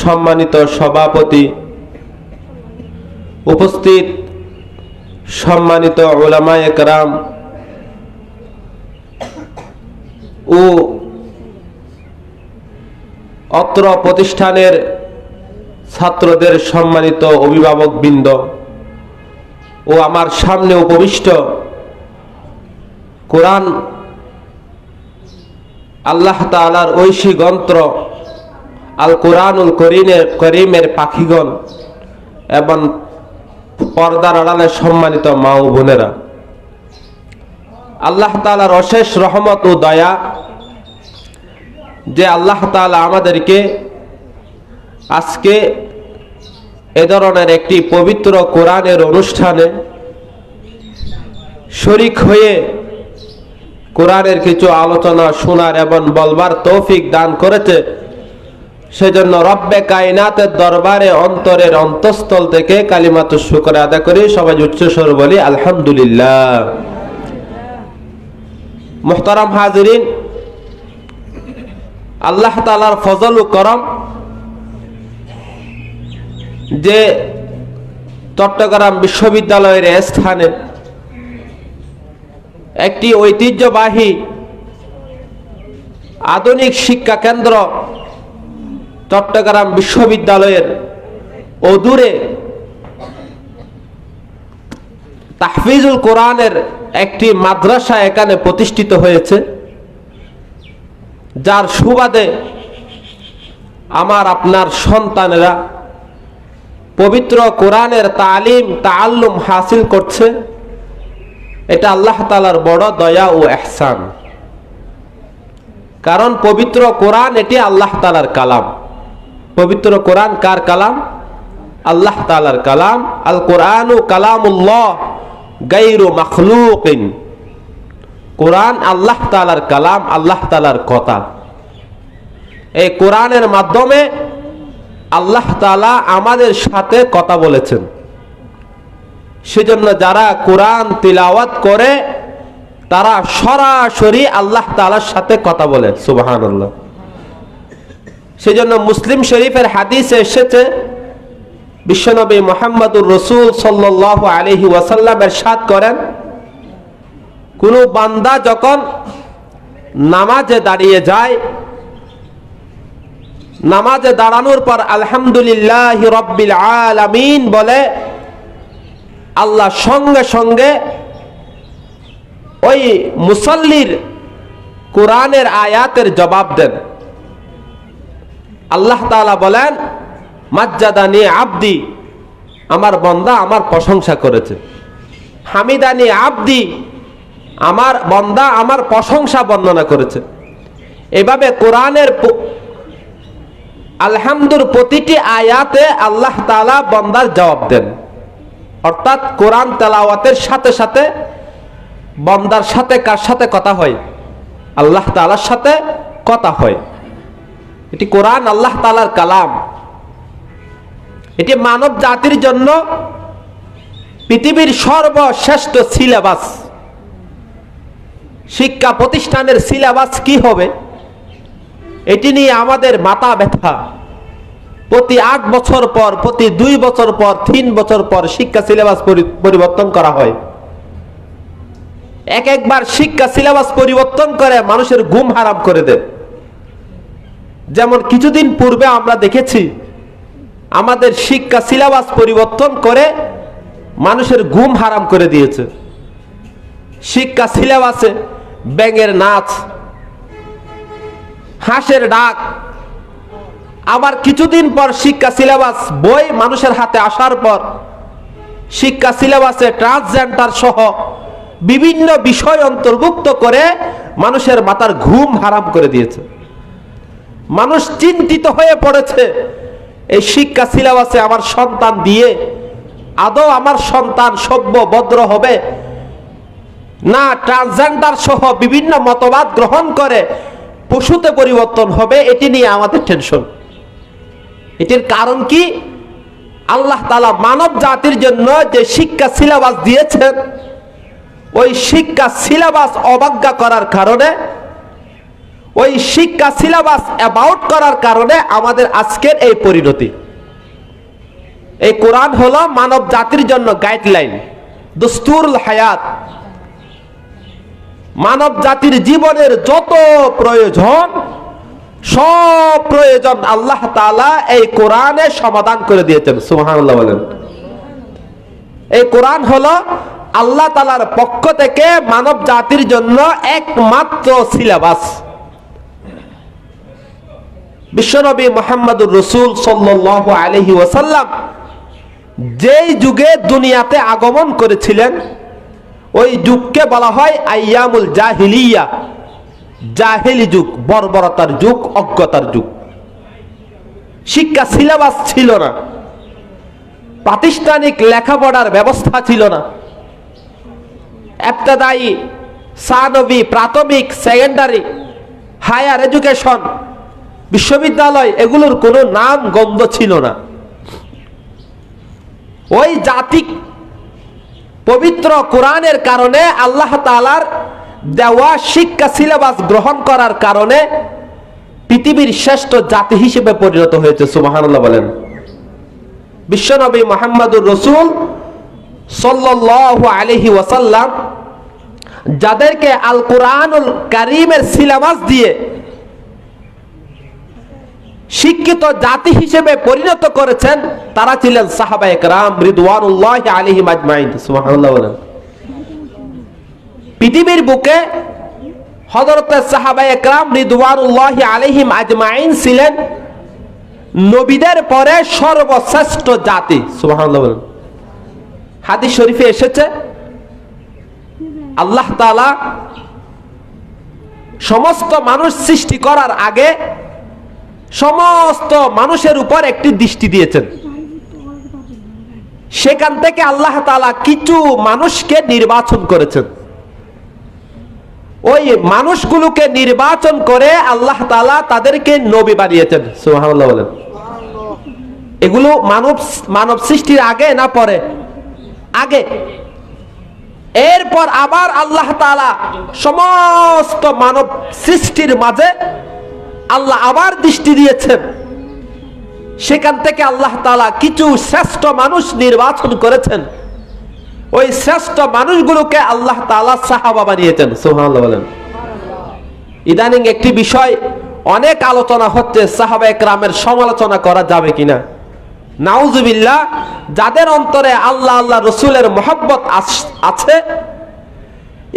সম্মানিত সভাপতি, উপস্থিত সম্মানিত ওলামা একরাম ও অত্র প্রতিষ্ঠানের ছাত্রদের সম্মানিত অভিভাবকবৃন্দ ও আমার সামনে উপবিষ্ট কোরআন আল্লাহ তালার ঐশী গন্ত্র আল কোরআনুল করিমের করিমের পাখিগণ এবং পর্দার আড়ালে সম্মানিত মা ও বোনেরা। আল্লাহ তালার অশেষ রহমত ও দয়া যে আল্লাহ তালা আমাদেরকে আজকে এ ধরনের একটি পবিত্র কোরআনের অনুষ্ঠানে শরিক হয়ে কোরআনের কিছু আলোচনা শোনার এবং বলবার তৌফিক দান করেছে। সেজন্য রব্বে কায়নাতের দরবারে অন্তরের অন্তঃস্থল থেকে কালিমাত শুকর আদা করি, সবাই উচ্চস্বর বলি, আলহামদুলিল্লাহ। মোহতারাম হাজরিন, আল্লাহ তালার ফজল ও করম যে চট্টগ্রাম বিশ্ববিদ্যালয়ের স্থানে একটি ঐতিহ্যবাহী আধুনিক শিক্ষা কেন্দ্র চট্টগ্রাম বিশ্ববিদ্যালয়ের অদূরে তাহফিজুল কোরআনের একটি মাদ্রাসা এখানে প্রতিষ্ঠিত হয়েছে, যার সুবাদে আমার আপনার সন্তানেরা পবিত্র কোরআনের তালিম তাল্লুম হাসিল করছে। এটা আল্লাহ তালার বড় দয়া ও এহসান। কারণ পবিত্র কোরআন এটি আল্লাহ তালার কালাম। পবিত্র কোরআন কার কালাম? আল্লাহ তালার কালাম। আল কোরআন ও কালামুল্লাহ গাইরু মখলুকিন। কোরআন আল্লাহ তালার কালাম, আল্লাহ তালার কথা। এই কোরআনের মাধ্যমে আল্লাহ তালা আমাদের সাথে কথা বলেছেন। সেজন্য যারা কোরআন তিলাওয়াত করে, তারা সরাসরি আল্লাহ তালার সাথে কথা বলে সুবাহান আল্লাহ সেজন্য মুসলিম শরীফের হাদিসে এসেছে, বিশ্বনবী মোহাম্মদুর রসুল সাল্লাহ আলহি ওয়াসাল্লামের সাদ করেন, কোন বান্দা যখন নামাজে দাঁড়িয়ে যায়, নামাজে দাঁড়ানোর পর আলহামদুলিল্লাহ রব্বিল আলামিন বলে, আল্লাহ সঙ্গে সঙ্গে ওই মুসল্লির কোরআনের আয়াতের জবাব দেন। আল্লাহ তাআলা বলেন, মাজ্জাদানি আব্দি, আমার বন্দা আমার প্রশংসা করেছে। হামিদানি আব্দি, আমার বন্দা আমার প্রশংসা বর্ণনা করেছে। এভাবে কোরআনের আলহামদুর প্রতিটি আয়াতে আল্লাহ তালা বন্দার জবাব দেন। অর্থাৎ কোরআন তেলাওয়াতের সাথে সাথে বন্দার সাথে কার সাথে কথা হয়? আল্লাহ তালার সাথে কথা হয়। এটি কোরআন, আল্লাহ তালার কালাম। এটি মানব জাতির জন্য পৃথিবীর সর্বশ্রেষ্ঠ সিলেবাস। শিক্ষা প্রতিষ্ঠানের সিলেবাস কি হবে? এটি নিয়ে আমাদের মাথা ব্যথা। প্রতি আট বছর পর, প্রতি দুই বছর পর, তিন বছর পর শিক্ষা সিলেবাস পরিবর্তন করা হয়। এক একবার শিক্ষা সিলেবাস পরিবর্তন করে মানুষের ঘুম হারাম করে দেয়। যেমন কিছুদিন পূর্বে আমরা দেখেছি, আমাদের শিক্ষা সিলেবাস পরিবর্তন করে মানুষের ঘুম হারাম করে দিয়েছে। শিক্ষা সিলেবাসে ব্যাঙের নাচ, হাঁসের ডাক, আবার কিছুদিন পর শিক্ষা সিলেবাস বই মানুষের হাতে আসার পর শিক্ষা সিলেবাসে ট্রান্সজেন্ডার সহ বিভিন্ন বিষয় অন্তর্ভুক্ত করে মানুষের মাথার ঘুম হারাম করে দিয়েছে। মানুষ চিন্তিত হয়ে পড়েছে। এই শিক্ষা সিলেবাসে আমার সন্তান দিয়ে আদৌ আমার সন্তান সভ্য, ভদ্র হবে? না ট্রান্সজেন্ডার সহ বিভিন্ন মতবাদ গ্রহণ করে পশুতে পরিবর্তন হবে, এটি নিয়ে আমাদের টেনশন এটির কারণ কি? আল্লাহ তালা মানব জাতির জন্য যে শিক্ষা সিলেবাস দিয়েছেন, ওই শিক্ষা সিলেবাস অবজ্ঞা করার কারণে ওই শিক্ষা সিলেবাস অ্যাবাউট করার কারণে আমাদের আজকের এই পরিণতি। এই কোরআন হলো মানব জাতির জন্য গাইডলাইন দস্তুরুল হায়াত। মানব জাতির জীবনের যত প্রয়োজন, সব প্রয়োজন আল্লাহ তাআলা এই কোরআনে সমাধান করে দিয়েছেন, সুবহানাল্লাহ বলেন। এই কোরআন হলো আল্লাহ তালার পক্ষ থেকে মানব জাতির জন্য একমাত্র সিলেবাস বিশ্বনবী মোহাম্মদুর রসুল সাল্লাহ আলহি ওসাল্লাম যেই যুগে দুনিয়াতে আগমন করেছিলেন, ওই যুগকে বলা হয় আইয়ামুল জাহিলিয়া। জাহেলি যুগ, বর্বরতার যুগ, অজ্ঞতার যুগ। শিক্ষা সিলেবাস ছিল না। প্রাতিষ্ঠানিক লেখাপড়ার ব্যবস্থা ছিল না। এফতাদায়ী সানবী, প্রাথমিক, সেকেন্ডারি, হায়ার এডুকেশন বিশ্ববিদ্যালয় এগুলোর কোনো নাম গন্ধ ছিল না। ওই জাতিক পবিত্র কোরআনের কারণে আল্লাহ তালার দেওয়া শিক্ষা সিলেবাস গ্রহণ করার কারণে পৃথিবীর শ্রেষ্ঠ জাতি হিসেবে পরিণত হয়েছে সুবাহান্লাহ বলেন। বিশ্বনবী মোহাম্মদুর রসুল সাল্লাল্লাহু আলাইহি ওয়াসাল্লাম যাদেরকে আল কোরআনুল কারিমের সিলেবাস দিয়ে শিক্ষিত জাতি হিসেবে পরিণত করেছেন তারা ছিলেন সাহাবা একরাম আলাইহিম আজমাইন। বলেন। পৃথিবীর বুকে হযরত সাহাবা একরাম আলাইহিম আজমাইন ছিলেন নবীদের পরে সর্বশ্রেষ্ঠ জাতি। সুবহানাল্লাহ হাদিস শরীফে এসেছে, আল্লাহ তাআলা সমস্ত মানুষ সৃষ্টি করার আগে সমস্ত মানুষের উপর একটি দৃষ্টি দিয়েছেন। সেখান থেকে আল্লাহ তাআলা কিছু মানুষকে নির্বাচন করেছেন। ওই মানুষগুলোকে নির্বাচন করে আল্লাহ তাআলা তাদেরকে নবী বানিয়েছেন, সুবহানাল্লাহ বলেন। এগুলো মানব মানব সৃষ্টির আগে না পরে? আগে। এরপর আবার আল্লাহ তাআলা সমস্ত মানব সৃষ্টির মাঝে আল্লাহ আবার দৃষ্টি দিয়েছেন। সেখান থেকে আল্লাহ তালা কিছু শ্রেষ্ঠ মানুষ নির্বাচন করেছেন। ওই শ্রেষ্ঠ মানুষগুলোকে আল্লাহ তালা সাহাবা বানিয়েছেন, সুবহানাল্লাহ বলেন। ইদানিং একটি বিষয় অনেক আলোচনা হচ্ছে, সাহাবা একরামের সমালোচনা করা যাবে কিনা। নাউজুবিল্লাহ, যাদের অন্তরে আল্লাহ আল্লাহ রসুলের মোহাব্বত আছে,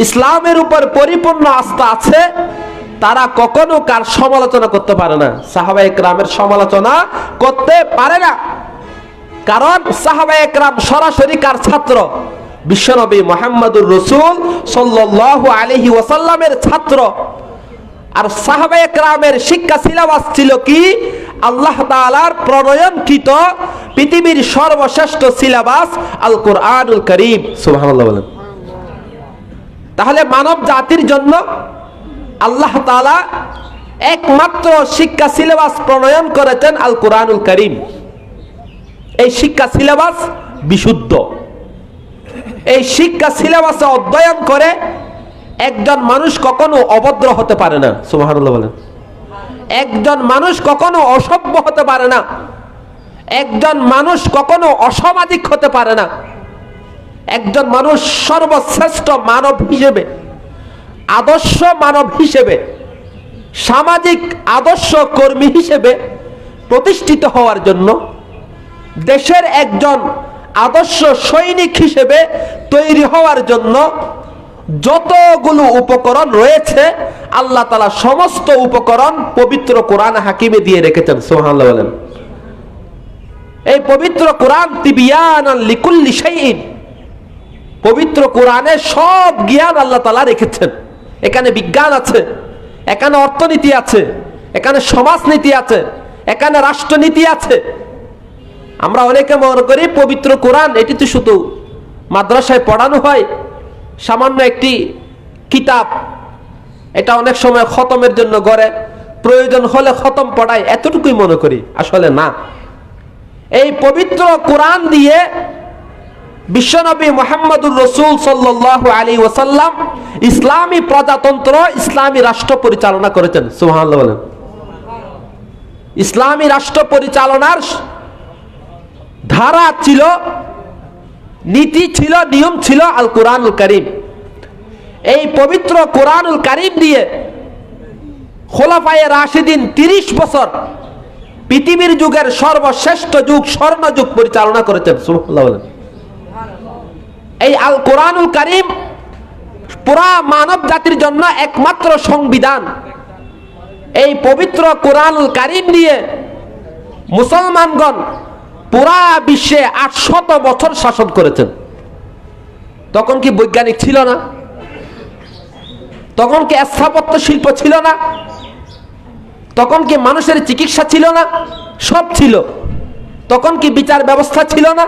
ইসলামের উপর পরিপূর্ণ আস্থা আছে তারা কখনো কার সমালোচনা করতে পারে না। সাহাবা একরামের সমালোচনা করতে পারে না। কারণ সাহাবা একরাম সরাসরি কার ছাত্র? বিশ্বনবী মোহাম্মদুর রসুল সাল্লাল্লাহু আলাইহি ওয়াসাল্লামের ছাত্র। আর সাহাবা একরামের শিক্ষা সিলেবাস ছিল কি? আল্লাহ তাআলার প্রণয়নকৃত পৃথিবীর সর্বশ্রেষ্ঠ সিলেবাস আল কোরআনুল করিম। সুবহানাল্লাহ বলেন। তাহলে মানব জাতির জন্য আল্লাহ তাআলা একমাত্র শিক্ষা সিলেবাস প্রণয়ন করেছেন আল কোরআনুল করিম। এই শিক্ষা সিলেবাস বিশুদ্ধ। এই শিক্ষা সিলেবাসে অধ্যয়ন করে একজন মানুষ কখনো অভদ্র হতে পারে না। সুবহানাল্লাহ বলেন। একজন মানুষ কখনো অসভ্য হতে পারে না। একজন মানুষ কখনো অসামাজিক হতে পারে না। একজন মানুষ সর্বশ্রেষ্ঠ মানব হিসেবে আদর্শ মানব হিসেবে, সামাজিক আদর্শ কর্মী হিসেবে প্রতিষ্ঠিত হওয়ার জন্য দেশের একজন আদর্শ সৈনিক হিসেবে তৈরি হওয়ার জন্য যতগুলো উপকরণ রয়েছে, আল্লাহ তালা সমস্ত উপকরণ পবিত্র কোরআন হাকিমে দিয়ে রেখেছেন সোহান্লাহ বলেন। এই পবিত্র কোরআন তিবিয়ান পবিত্র কোরআনে সব জ্ঞান আল্লাহ তালা রেখেছেন। এখানে বিজ্ঞান আছে, এখানে অর্থনীতি আছে, এখানে সমাজনীতি আছে, এখানে রাষ্ট্রনীতি আছে। আমরা অনেকে মনে করি পবিত্র কোরআন, এটি তো শুধু মাদ্রাসায় পড়ানো হয়, সামান্য একটি কিতাব। এটা অনেক সময় খতমের জন্য গড়ে, প্রয়োজন হলে খতম পড়ায়, এতটুকুই মনে করি, আসলে না। এই পবিত্র কোরআন দিয়ে বিশ্বনবী মোহাম্মদুর রসুল সাল্লাল্লাহু আলী ওসাল্লাম ইসলামী প্রজাতন্ত্র, ইসলামী রাষ্ট্র পরিচালনা করেছেন। সুবহানাল্লাহ বলেন। ইসলামী রাষ্ট্র পরিচালনার ধারা ছিল, নীতি ছিল, নিয়ম ছিল আল কোরআনুল করিম। এই পবিত্র কোরআনুল করিম দিয়ে খোলাফায়ে রাশিদিন তিরিশ বছর পৃথিবীর যুগের সর্বশ্রেষ্ঠ যুগ স্বর্ণযুগ পরিচালনা করেছেন। সুবহানাল্লাহ বলেন। এই আল কোরআনুল করিম পুরা মানব জাতির জন্য একমাত্র সংবিধান। এই পবিত্র কোরআনুল কারিম দিয়ে মুসলমানগণ পুরা বিশ্বে আটশত বছর শাসন করেছেন। তখন কি বৈজ্ঞানিক ছিল না? তখন কি স্থাপত্য শিল্প ছিল না? তখন কি মানুষের চিকিৎসা ছিল না? সব ছিল। তখন কি বিচার ব্যবস্থা ছিল না?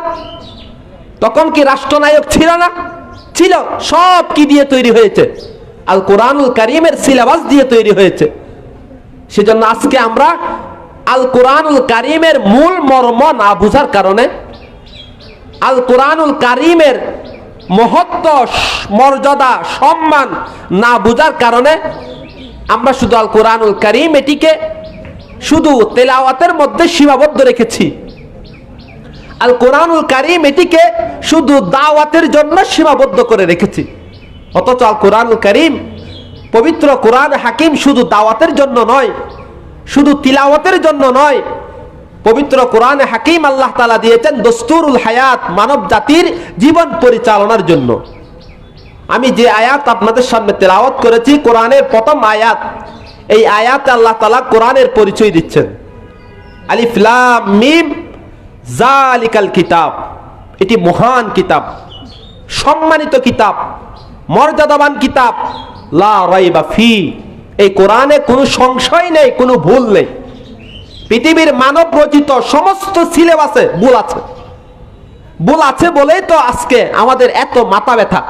তখন কি রাষ্ট্রনায়ক ছিল না? ছিল, সব কি দিয়ে তৈরি হয়েছে? আল কোরআনুল কারিমের সিলেবাস দিয়ে তৈরি হয়েছে। সেজন্য আজকে আমরা আল কোরআনুল কারিমের মূল মর্ম না বুঝার কারণে আল কোরআনুল কারিমের মহত্ব, মর্যাদা, সম্মান না বুঝার কারণে আমরা শুধু আল কোরআনুল কারিম এটিকে শুধু তেলাওয়াতের মধ্যে সীমাবদ্ধ রেখেছি। আল কোরআনুল কারিম এটিকে শুধু দাওয়াতের জন্য সীমাবদ্ধ করে রেখেছি। অথচ আল কোরআনুল কারিম, পবিত্র কোরআন হাকিম শুধু দাওয়াতের জন্য নয়, শুধু তিলাওয়াতের জন্য নয়, পবিত্র কোরআন হাকিম আল্লাহ তালা দিয়েছেন দস্তুরুল হায়াত, মানব জাতির জীবন পরিচালনার জন্য। আমি যে আয়াত আপনাদের সামনে তেলাওয়াত করেছি, কোরআনের প্রথম আয়াত, এই আয়াতে আল্লাহ তালা কোরআনের পরিচয় দিচ্ছেন। আলিফলাম মিম জালিকাল কিতাব। এটি মহান কিতাব। সম্মানিত কিতাব। মর্যাদাবান কিতাব। লা রাইবা ফি। এই কোরআনে কোনো সংশয় নেই, কোনো ভুল নেই। পৃথিবীর মানব রচিত সমস্ত সিলেবাসে ভুল আছে। ভুল আছে বলেই তো আজকে আমাদের এত মাথা ব্যথা।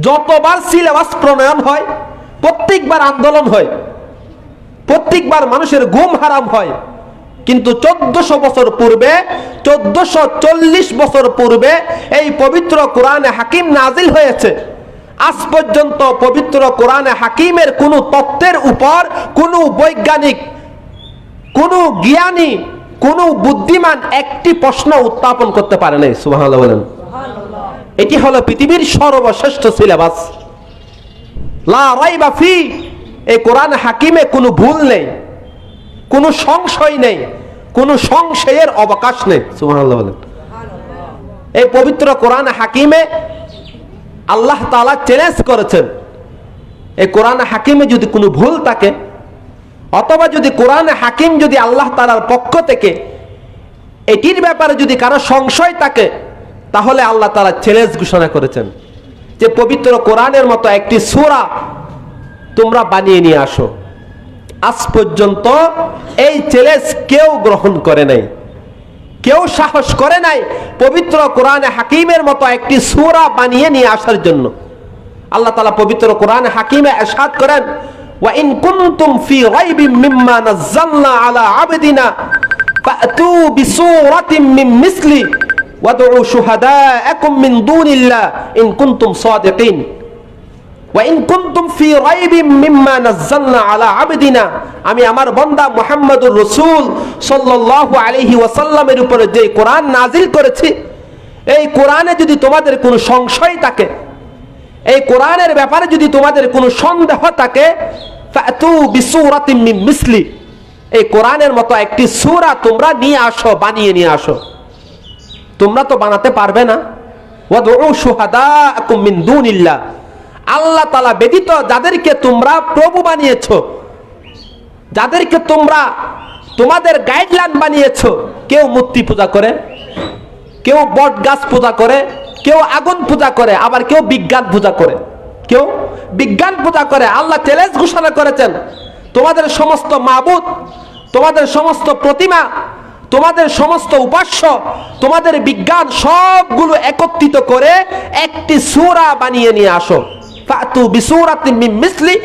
যতবার সিলেবাস প্রণয়ন হয়, প্রত্যেকবার আন্দোলন হয়, প্রত্যেকবার মানুষের ঘুম হারাম হয় কিন্তু চোদ্দশো বছর পূর্বে, চোদ্দশো চল্লিশ বছর পূর্বে এই পবিত্র কোরআনে হাকিম নাজিল হয়েছে। আজ পর্যন্ত পবিত্র কোরআনে হাকিমের কোনো তত্ত্বের উপর কোনো বৈজ্ঞানিক, কোনো জ্ঞানী, কোনো বুদ্ধিমান একটি প্রশ্ন উত্থাপন করতে পারে নাই সুবাহ বলেন। এটি হলো পৃথিবীর সর্বশ্রেষ্ঠ সিলেবাস লা রাইবা ফি, এই কোরআন হাকিমে কোনো ভুল নেই। কোনো সংশয় নেই, কোনো সংশয়ের অবকাশ নেই। বলেন। এই পবিত্র কোরআন হাকিমে আল্লাহ তাআলা চ্যালেঞ্জ করেছেন। এই কোরআন হাকিমে যদি কোনো ভুল থাকে, অথবা যদি কোরআন হাকিম যদি আল্লাহ তাআলার পক্ষ থেকে এটির ব্যাপারে যদি কারও সংশয় থাকে, তাহলে আল্লাহ তাআলা চ্যালেঞ্জ ঘোষণা করেছেন যে পবিত্র কোরআনের মতো একটি সূরা তোমরা বানিয়ে নিয়ে আসো। আজ পর্যন্ত এই চ্যালেঞ্জ কেউ গ্রহণ করে নাই। কেউ সাহস করে নাই পবিত্র কোরআনে হাকিমের মতো একটি সূরা বানিয়ে নিয়ে আসার জন্য। আল্লাহ তাআলা পবিত্র কোরআনে হাকিমে এরশাদ করেন, ওয়া ইন কুনতুম ফি রাইবিম মিম্মা নাযালনা আলা আবদিনা ফাতু বিসূরাতিন মিন মিসলি ওয়াদউ শুহাদাআকুম মিন দুনিল্লাহ ইন কুনতুম সাদিকিন। ওয়াইন কুনতুম ফি রাইবিম মিম্মা নাযালনা আলা আমি আমার বান্দা মুহাম্মদুর রাসূল সাল্লাল্লাহু আলাইহি ওয়াসাল্লামের উপরে যে কোরআন নাজিল করেছি, এই কোরআনে যদি তোমাদের কোনো সংশয় থাকে, এই কোরআনের ব্যাপারে যদি তোমাদের কোনো সন্দেহ থাকে মিসলি। এই কোরআনের মতো একটি সূরা তোমরা নিয়ে আসো, বানিয়ে নিয়ে আসো। তোমরা তো বানাতে পারবে না। ওয়াদউ শুহাদাআকুম মিন দুনিল্লাহ। আল্লাহ তালা ব্যতীত যাদেরকে তোমরা প্রভু বানিয়েছ, যাদেরকে তোমরা তোমাদের গাইডলাইন বানিয়েছ, কেউ মূর্তি পূজা করে, কেউ বট গাছ পূজা করে, কেউ আগুন পূজা করে, আবার কেউ বিজ্ঞান পূজা করে। কেউ বিজ্ঞান পূজা করে, আল্লাহ চ্যালেঞ্জ ঘোষণা করেছেন, তোমাদের সমস্ত মাবুদ, তোমাদের সমস্ত প্রতিমা, তোমাদের সমস্ত উপাস্য, তোমাদের বিজ্ঞান সবগুলো একত্রিত করে একটি সূরা বানিয়ে নিয়ে আসো। ফাতু বিসূরাতিন মিন মিসলি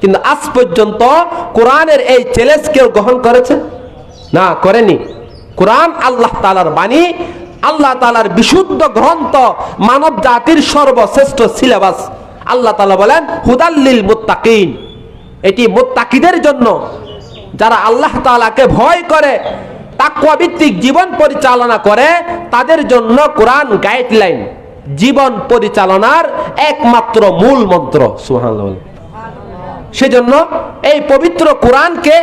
কিন্তু আজ পর্যন্ত কোরআনের এই চ্যালেঞ্জ কেউ গ্রহণ করেছে? না, করেনি। কোরআন আল্লাহ তালার বাণী, আল্লাহ তালার বিশুদ্ধ গ্রন্থ মানব জাতির সর্বশ্রেষ্ঠ সিলেবাস আল্লাহ তালা বলেন হুদাল্লিল মুত্তাকিন। এটি মুত্তাকিদের জন্য। যারা আল্লাহ তালাকে ভয় করে তাকুয়া ভিত্তিক জীবন পরিচালনা করে, তাদের জন্য কোরআন গাইডলাইন। জীবন পরিচালনার একমাত্র মূল মন্ত্র, সুবহানাল্লাহ। সেজন্য এই পবিত্র কোরআনকে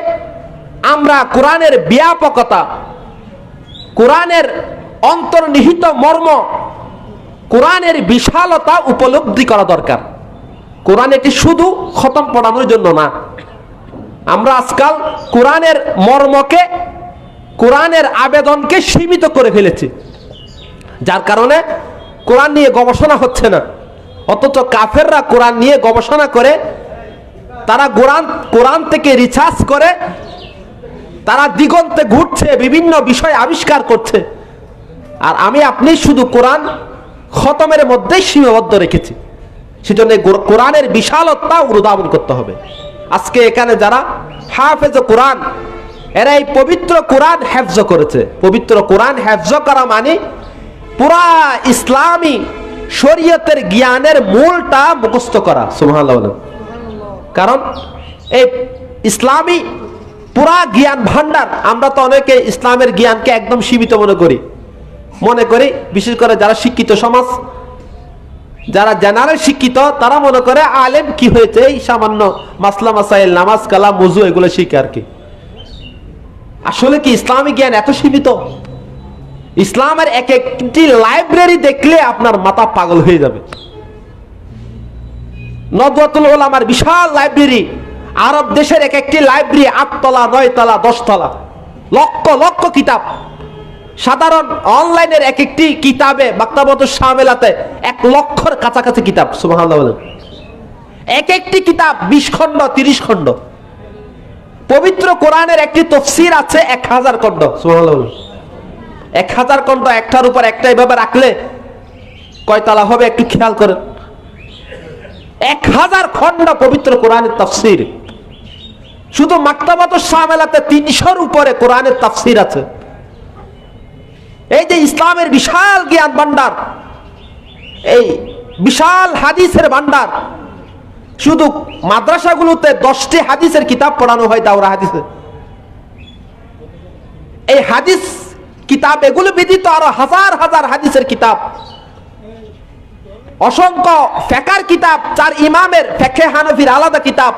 আমরা কোরআনের ব্যাপকতা, কোরআনের অন্তর্নিহিত মর্ম, কোরআনের বিশালতা উপলব্ধি করা দরকার। কোরআন এটি শুধু খতম পড়ানোর জন্য না, আমরা আজকাল কোরআনের মর্মকে কোরআনের আবেদনকে সীমিত করে ফেলেছি। যার কারণে কোরআন নিয়ে গবেষণা হচ্ছে না। অথচ কাফেররা কোরআন নিয়ে গবেষণা করে, তারা কোরআন কোরআন থেকে রিসার্চ করে, তারা দিগন্তে ঘুরছে, বিভিন্ন বিষয় আবিষ্কার করছে। আর আমি, আপনি শুধু কোরআন খতমের মধ্যেই সীমাবদ্ধ রেখেছি। সেজন্য কোরআনের বিশালতা অনুধাবন করতে হবে। আজকে এখানে যারা হাফেজ কোরআন এরা এই পবিত্র কোরআন হেফজ করেছে। পবিত্র কোরআন হেফজ করা মানে পুরা ইসলামী শরীয়তের জ্ঞানের মূলটা মুখস্থ করা, সুবহানাল্লাহ কারণ এই ইসলামী পুরা জ্ঞান ভান্ডার আমরা তো অনেকে ইসলামের জ্ঞানকে একদম সীমিত মনে করি। মনে করি, বিশেষ করে যারা শিক্ষিত সমাজ, যারা জেনারেল শিক্ষিত, তারা মনে করে আলেম কি হয়েছে, এই সামান্য মাসলা, মাসাইল, নামাজ, কালাম, মজু, এগুলো শিখে আর কি। আসলে কি ইসলামী জ্ঞান এত সীমিত? ইসলামের এক একটি লাইব্রেরি দেখলে আপনার মাথা পাগল হয়ে যাবে। নদওয়াতুল ওলামার বিশাল লাইব্রেরি আরব দেশের এক একটি লাইব্রেরি আটতলা, নয়তলা, দশতলা, লক্ষ লক্ষ কিতাব। সাধারণ অনলাইনের এক একটি কিতাবে বাক্তাবত সামেলাতে এক লক্ষর কাছাকাছি কিতাব বলেন। এক একটি কিতাব বিশ খণ্ড, তিরিশ খণ্ড। পবিত্র কোরআনের একটি তফসির আছে এক হাজার খণ্ড। এক হাজার খণ্ড একটার উপর একটা এভাবে রাখলে কয়তলা হবে একটু খেয়াল করেন। এক হাজার খণ্ড পবিত্র কোরআনের তাফসির। শুধু মাক্তাবাত সামেলাতে তিনশোর উপরে কোরআনের তাফসির আছে। এই যে ইসলামের বিশাল জ্ঞান ভান্ডার এই বিশাল হাদিসের ভান্ডার শুধু মাদ্রাসাগুলোতে দশটি হাদিসের কিতাব পড়ানো হয়, দাওরা হাদিসে। এই হাদিস কিতাব, এগুলো ব্যতীত আরও হাজার হাজার হাদিসের কিতাব। অসংখ্য ফেকার কিতাব, চার ইমামের ফেকে হানফির আলাদা কিতাব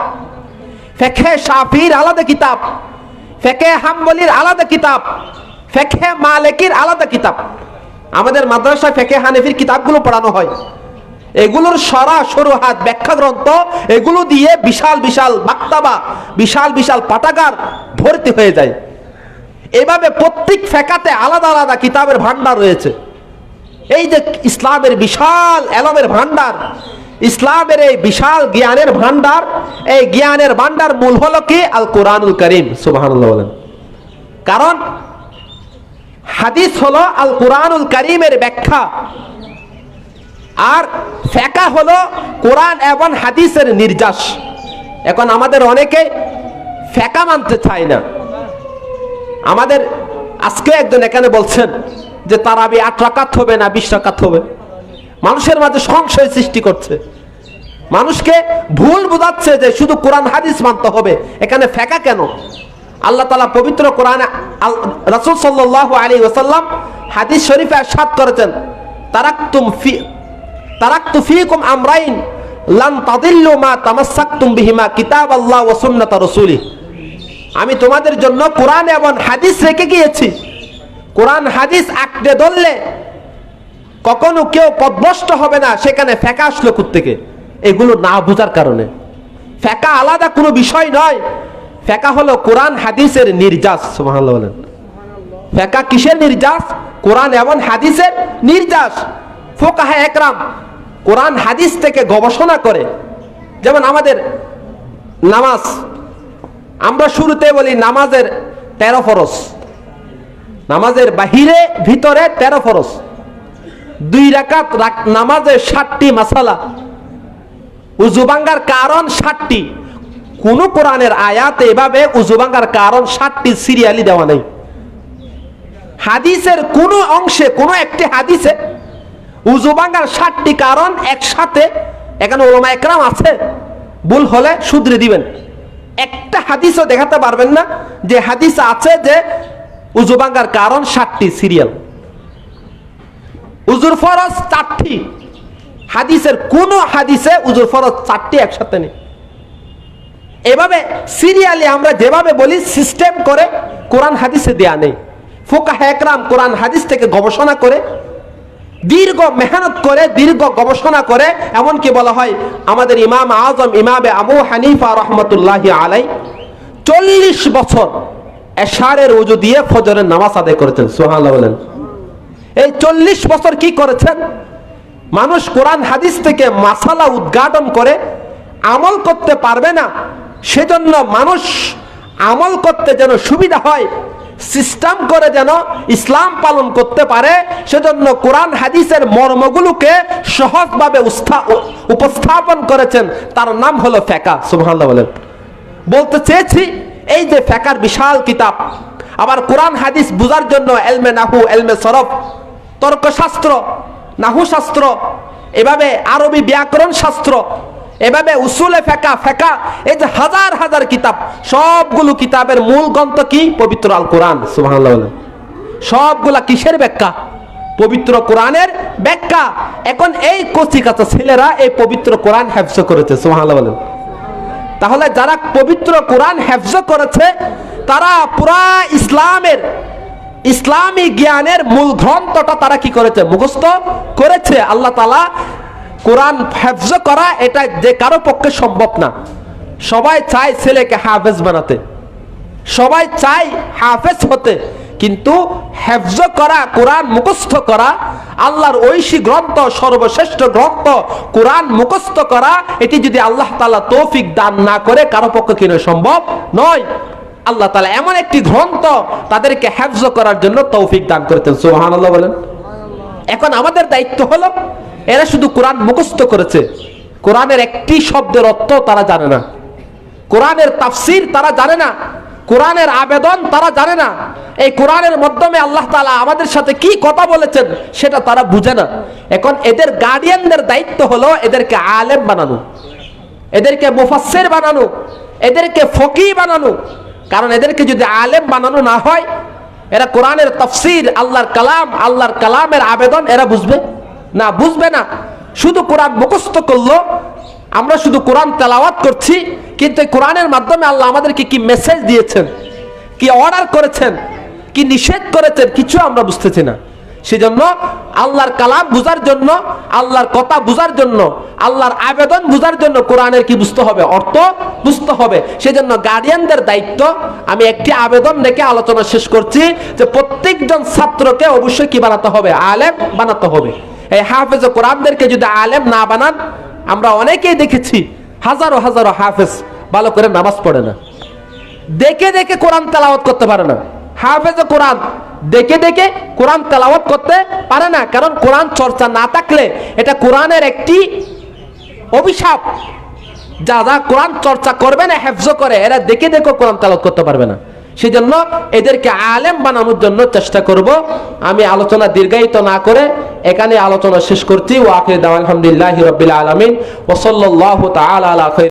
ফেকে শাফির আলাদা কিতাব ফেকে হাম্বলির আলাদা কিতাব ফেকে মালিকির আলাদা কিতাব। আমাদের মাদ্রাসায় ফেকে হানফির কিতাবগুলো পড়ানো হয়। এগুলোর সরা সরু হাত ব্যাখ্যা গ্রন্থ এগুলো দিয়ে বিশাল বিশাল মাক্তাবা, বিশাল বিশাল পাঠাগার ভর্তি হয়ে যায়। এভাবে প্রত্যেক ফেকাতে আলাদা আলাদা কিতাবের ভান্ডার রয়েছে। এই যে ইসলামের বিশাল এলমের ভান্ডার ইসলামের এই বিশাল জ্ঞানের ভান্ডার এই জ্ঞানের ভান্ডার মূল হলো কি? আল কোরআনুল করিম, সুবহানাল্লাহ বলেন। কারণ হাদিস হলো আল কোরআনুল করিমের ব্যাখ্যা। আর ফেকা হলো কোরআন এবং হাদিসের নির্যাস। এখন আমাদের অনেকে ফেকা মানতে চায় না। আমাদের আজকে একজন এখানে বলছেন যে তারাবি আট রাকাত হবে না বিশ রাকাত হবে। মানুষের মাঝে সংশয় সৃষ্টি করছে। মানুষকে ভুল বোঝাচ্ছে যে শুধু কোরআন হাদিস মানতে হবে। এখানে ফেকা কেন? আল্লাহ তালা পবিত্র কোরআনে রাসুল সাল্লাহ আলী ওসাল্লাম হাদিস শরীফে সাত করেছেন, তারাক্তুম ফি তারাক্তু ফিকুম আমরাইন লান তাদিল্লু মা তামাসসাকতুম বিহিমা কিতাব আল্লাহ ওয়া সুন্নাত রাসূলি আমি তোমাদের জন্য কোরআন এবং হাদিস রেখে গিয়েছি। কোরআন, হাদিস আঁকড়ে ধরলে কখনো কেউ পদভ্রষ্ট হবে না, সেখানে ফেকা আসলো থেকে এগুলো না বোঝার কারণে। ফেকা আলাদা কোনো বিষয় নয়। ফেকা হলো কোরআন, হাদিসের নির্যাস বলেন। ফেকা কিসের নির্যাস? কোরআন এবং হাদিসের নির্যাস। ফোকাহে একরাম কোরআন হাদিস থেকে গবেষণা করে। যেমন আমাদের নামাজ, আমরা শুরুতে বলি নামাজের তেরো ফরস নামাজের বাহিরে, ভিতরে তেরো ফরস দুই রাকাত রাক- নামাজের ষাটটি মাসালা। উজুবাঙ্গার কারণ ষাটটি। কোন কোরআনের আয়াত এভাবে উজুবাঙ্গার কারণ ষাটটি সিরিয়ালি দেওয়া নেই। হাদিসের কোন অংশে, কোন একটি হাদিসে উজু ভাঙার ষাটটি কারণ একসাথে, এখানে ওলামা একরাম আছে, ভুল হলে শুধরে দিবেন। একটা হাদিসও দেখাতে পারবেন না যে হাদিস আছে যে উজু ভাঙার কারণ ষাটটি সিরিয়াল উজুর ফরজ চারটি। হাদিসের কোন হাদিসে উজুর ফরজ চারটি একসাথে নেই। এভাবে সিরিয়ালি আমরা যেভাবে বলি সিস্টেম করে কোরআন হাদিসে দেয়া নেই। ফোকা একরাম কোরআন হাদিস থেকে গবেষণা করে দীর্ঘ মেহনত করে, দীর্ঘ গবেষণা করে, এমনকি বলা হয় আমাদের ইমাম আজম, ইমামে আবু হানিফা রহমতুল্লাহ আলাই চল্লিশ বছর এশারের উজু দিয়ে ফজরের নামাজ আদায় করেছেন সোহান বলেন। এই চল্লিশ বছর কি করেছেন? মানুষ কোরআন, হাদিস থেকে মাসালা উদ্ঘাটন করে আমল করতে পারবে না, সেজন্য মানুষ আমল করতে যেন সুবিধা হয় সিস্টেম করে যেন ইসলাম পালন করতে পারে, সেজন্য কোরআন, হাদিসের মর্মগুলোকে সহজভাবে উপস্থাপন করেছেন। তার নাম হলো ফেকা, সুবহানাল্লাহ বলেন। বলতে চেয়েছি, এই যে ফেকার বিশাল কিতাব, আবার কোরআন, হাদিস বুঝার জন্য এলমে নাহু, এলমে সরফ, তর্কশাস্ত্র, নাহু শাস্ত্র, এভাবে আরবি ব্যাকরণ শাস্ত্র এভাবে উসুলে ফেকা ফেকা, এই যে হাজার হাজার কিতাব, সবগুলো কিতাবের মূল গ্রন্থ কি? পবিত্র আল কোরআন সবগুলা কিসের ব্যাখ্যা? পবিত্র কোরআনের ব্যাখ্যা। এখন এই কচি কাঁচা ছেলেরা এই পবিত্র কোরআন হেফজ করেছে, সুবহানাল্লাহ বলেন। তাহলে যারা পবিত্র কোরআন হেফজ করেছে, তারা পুরা ইসলামের, ইসলামী জ্ঞানের মূল গ্রন্থটা তারা কি করেছে? মুখস্থ করেছে। আল্লাহ তালা কোরআন হেফজ করা, এটা যে কারও পক্ষে সম্ভব না। সবাই চায় ছেলেকে হাফেজ বানাতে। সবাই চায় হাফেজ হতে। কিন্তু হেফজ করা, কোরআন মুখস্থ করা, আল্লাহর ঐশী গ্রন্থ, সর্বশ্রেষ্ঠ গ্রন্থ কোরআন মুখস্থ করা, এটি যদি আল্লাহ তালা তৌফিক দান না করে, কারও পক্ষে কিনে সম্ভব নয়। আল্লাহ তালা এমন একটি গ্রন্থ তাদেরকে হেফজ করার জন্য তৌফিক দান করেছেন। সোহান আল্লাহ বলেন। এখন আমাদের দায়িত্ব হলো এরা শুধু কোরআন মুখস্থ করেছে। কোরআনের একটি শব্দের অর্থ তারা জানে না। কোরআনের তাফসির তারা জানে না। কোরআনের আবেদন তারা জানে না। এই কোরআনের মাধ্যমে আল্লাহ তালা আমাদের সাথে কি কথা বলেছেন সেটা তারা বুঝে না। এখন এদের গার্ডিয়ানদের দায়িত্ব হলো এদেরকে আলেম বানানো। এদেরকে মুফাসসির বানানো। এদেরকে ফকি বানানো। কারণ এদেরকে যদি আলেম বানানো না হয়, এরা কোরআনের তফসির, আল্লাহর কালাম, আল্লাহর কালামের আবেদন এরা বুঝবে। না, বুঝবে না। শুধু কোরআন মুখস্থ করল, আমরা শুধু কোরআন তেলাওয়াত করছি, কিন্তু এই কোরআনের মাধ্যমে আল্লাহ আমাদেরকে কি মেসেজ দিয়েছেন, কি অর্ডার করেছেন, কি নিষেধ করেছেন, কিছু আমরা বুঝতেছি না। সেজন্য আল্লাহর কালাম বুঝার জন্য, আল্লাহর কথা বুঝার জন্য, আল্লাহর আবেদন বুঝার জন্য কোরআনের কি বুঝতে হবে, অর্থ বুঝতে হবে। সেজন্য গার্ডিয়ানদের দায়িত্ব, আমি একটি আবেদন রেখে আলোচনা শেষ করছি যে প্রত্যেকজন ছাত্রকে অবশ্যই কি বানাতে হবে, আলেম বানাতে হবে। এই হাফেজ কোরআনদেরকে যদি আলেম না বানান, আমরা অনেকেই দেখেছি হাজারো হাজারো হাফেজ ভালো করে নামাজ পড়ে না। দেখে দেখে কোরআন তেলাওয়াত করতে পারে না। হাফেজ কোরআন দেখে দেখে কোরআন তেলাওয়াত করতে পারে না। কারণ কোরআন চর্চা না থাকলে এটা কোরআনের একটি অভিশাপ। যা যা কোরআন চর্চা করবে না, হেফজ করে, এরা দেখে দেখে কোরআন তেলাওয়াত করতে পারবে না। সেই জন্য এদেরকে আলেম বানানোর জন্য চেষ্টা করব। আমি আলোচনা দীর্ঘায়িত না করে এখানে আলোচনা শেষ করছি। ওয়াকির দাওয়ান আলহামদুলিল্লাহ রবিল আলমিন। ওসল্লাহ খাইর